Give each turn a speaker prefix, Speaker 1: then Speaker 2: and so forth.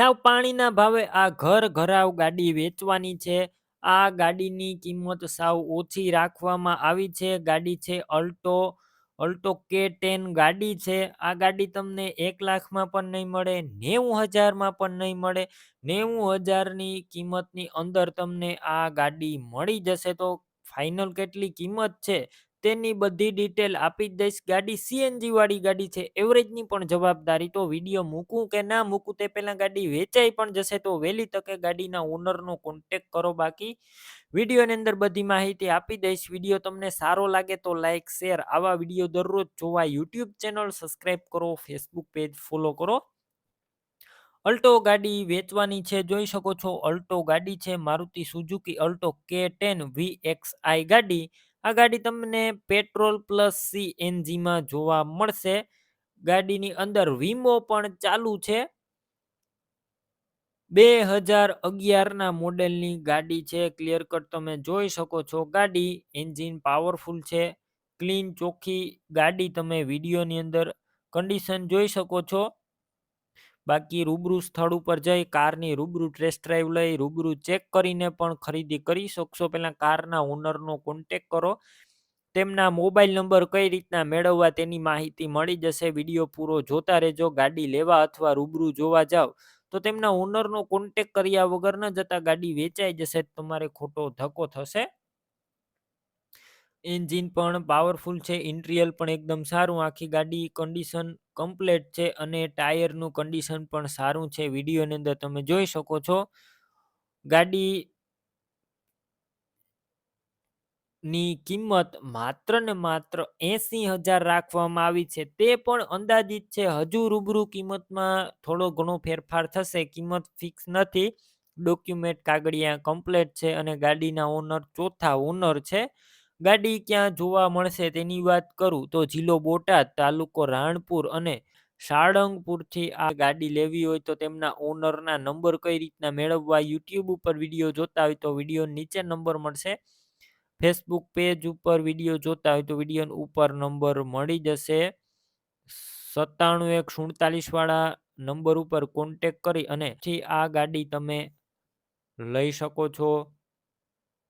Speaker 1: સાવ પાણીના ભાવે આ ઘર ઘરાવ ગાડી વેચવાની છે. આ ગાડીની કિંમત સાવ ઓછી રાખવામાં આવી છે. ગાડી છે અલ્ટો અલ્ટો કે ટેન ગાડી છે. આ ગાડી તમને એક લાખમાં પણ નહીં મળે, નેવું હજારમાં પણ નહીં મળે. નેવું હજારની કિંમતની અંદર તમને આ ગાડી મળી જશે તો ફાઇનલ કેટલી કિંમત છે? તેની બધી ડિટેલ આપી દઈશ. ગાડી સીએનજી વાળી ગાડી છે એવરેજની પણ જવાબદારી. તો વીડિયો મૂકું કે ના મૂકું તે પહેલાં ગાડી વેચાઈ પણ જશે તો વહેલી તકે ગાડીના ઓનરનો કોન્ટેક કરો બાકી. વિડીયોની અંદર બધી માહિતી આપી દઈશ. વીડિયો તમને સારો લાગે તો લાઇક શેર આવા વીડિયો દરરોજ જોવા યુટ્યુબ ચેનલ સબસ્ક્રાઈબ કરો ફેસબુક પેજ ફોલો કરો. અલ્ટો ગાડી વેચવાની છે, જોઈ શકો છો. અલ્ટો ગાડી છે, Maruti Suzuki Alto K ten V X I ગાડી. આ ગાડી તમને પેટ્રોલ પ્લસ સીએનજીમાં જોવા મળશે. ગાડીની અંદર વીમો પણ ચાલુ છે. બે હજાર અગિયારના મોડેલની ગાડી છે. ક્લિયર કટ તમે જોઈ શકો છો. ગાડી એન્જિન પાવરફુલ છે. ક્લીન ચોખ્ખી ગાડી તમે વિડીયોની અંદર કન્ડિશન જોઈ શકો છો. બાકી રૂબરૂ સ્થળ ઉપર જઈ કારની રૂબરૂ ટેસ્ટ ડ્રાઈવ લઈ, રૂબરૂ ચેક કરીને પણ ખરીદી કરી શકશો. પહેલાં કારના ઓનરનો કોન્ટેક કરો. તેમના મોબાઈલ નંબર કઈ રીતના મેળવવા તેની માહિતી મળી જશે વીડિયો પૂરો જોતા રહેજો. ગાડી લેવા અથવા રૂબરૂ જોવા જાઓ, તો તેમના ઓનરનો કોન્ટેક કર્યા વગર ન જતા ગાડી વેચાઈ જશે, તમારે ખોટો ધક્કો થશે. એન્જિન પણ પાવરફુલ છે, ઇન્ટિરિયર પણ એકદમ સારું, આખી ગાડી કન્ડિશન કમ્પ્લેટ છે અને ટાયરનું કન્ડિશન પણ સારું છે. વિડીયોની અંદર તમે જોઈ શકો છો ગાડી ની કિંમત માત્ર ને માત્ર એંસી હજાર રાખવામાં આવી છે. તે પણ અંદાજિત છે, હજુ રૂબરૂ કિંમતમાં થોડો ઘણો ફેરફાર થશે, કિંમત ફિક્સ નથી. ડોક્યુમેન્ટ કાગળિયા કમ્પ્લેટ છે અને ગાડીના ઓનર ચોથા ઓનર છે. ગાડી ક્યાં જોવા મળશે તેની વાત કરું તો જિલ્લો બોટાદ, તાલુકો રાણપુર અને સાળંગપુરથી આ ગાડી લેવી હોય તો તેમના ઓનરના નંબર કઈ રીતના મેળવવા યુટ્યુબ ઉપર વીડિયો જોતા હોય તો વીડિયો નીચે નંબર મળશે. ફેસબુક પેજ ઉપર વીડિયો જોતા હોય તો વીડિયો ઉપર નંબર મળી જશે. સત્તાણું એક સુડતાલીસ વાળા નંબર ઉપર કોન્ટેક કરી અને આ ગાડી તમે લઈ શકો છો.